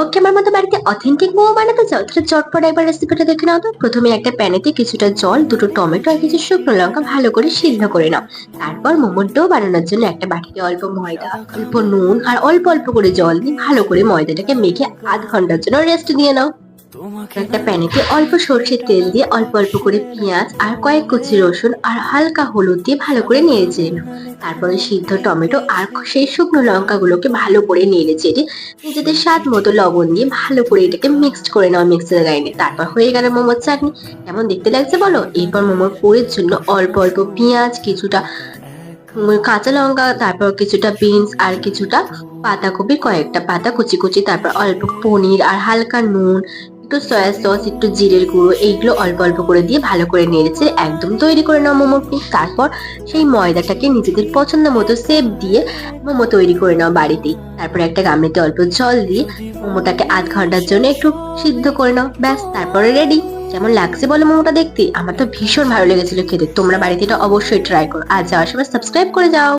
ওকে, আমার মতো বাড়িতে অথেন্টিক মোমো বানাতে চাও? তাহলে চটপট একবার রেসিপিটা দেখে নাও তো। প্রথমে একটা প্যানেতে কিছুটা জল, দুটো টমেটো আর কিছু শুকনো লঙ্কা ভালো করে সিদ্ধ করে নাও। তারপর মোমোর ডো বানানোর জন্য একটা বাটিতে অল্প ময়দা, অল্প নুন আর অল্প অল্প করে জল দিয়ে ভালো করে ময়দাটাকে মেখে আধ ঘণ্টার জন্য রেস্ট দিয়ে নাও। একটা প্যানেতে অল্প সর্ষের তেল দিয়ে অল্প অল্প করে পেঁয়াজ আর কয়েক কুচি রসুন আর হালকা হলুদ দিয়ে ভালো করে নেড়ে চেড়ে তারপরে সিদ্ধ টমেটো আর সেই শুকনো লঙ্কাগুলোকে ভালো করে নেড়ে চেড়ে নিজেদের স্বাদ মতো লবণ দিয়ে ভালো করে এটাকে মিক্সড করে নাও মিক্সার গ্রাইন্ডে তারপর হয়ে গেল মোমোর চাটনি। কেমন দেখতে লাগছে বলো? এরপর মোমোর পুরের জন্য অল্প অল্প পেঁয়াজ, কিছুটা কাঁচা লঙ্কা, তারপর কিছুটা বিনস আর কিছুটা পাতাকপি কয়েকটা পাতা কুচি কুচি, তারপর অল্প পনির আর হালকা নুন একটু সয়া সস একটু জিরের গুঁড়ো, এইগুলো অল্প অল্প করে দিয়ে ভালো করে নেড়েছে একদম তৈরি করে নাও মোমো তারপর সেই ময়দাটাকে নিজেদের পছন্দ মতো সেপ দিয়ে মোমো তৈরি করে নাও বাড়িতেই তারপর একটা গামলিতে অল্প জল দিয়ে মোমোটাকে আধ ঘণ্টার জন্য একটু সিদ্ধ করে নাও। ব্যাস, তারপরে রেডি কেমন লাগছে বলো মোমোটা দেখতে? আমার তো ভীষণ ভালো লেগেছিল খেতে। তোমরা বাড়িতে এটা অবশ্যই ট্রাই করো। আর যাওয়ার সময় সাবস্ক্রাইব করে যাও।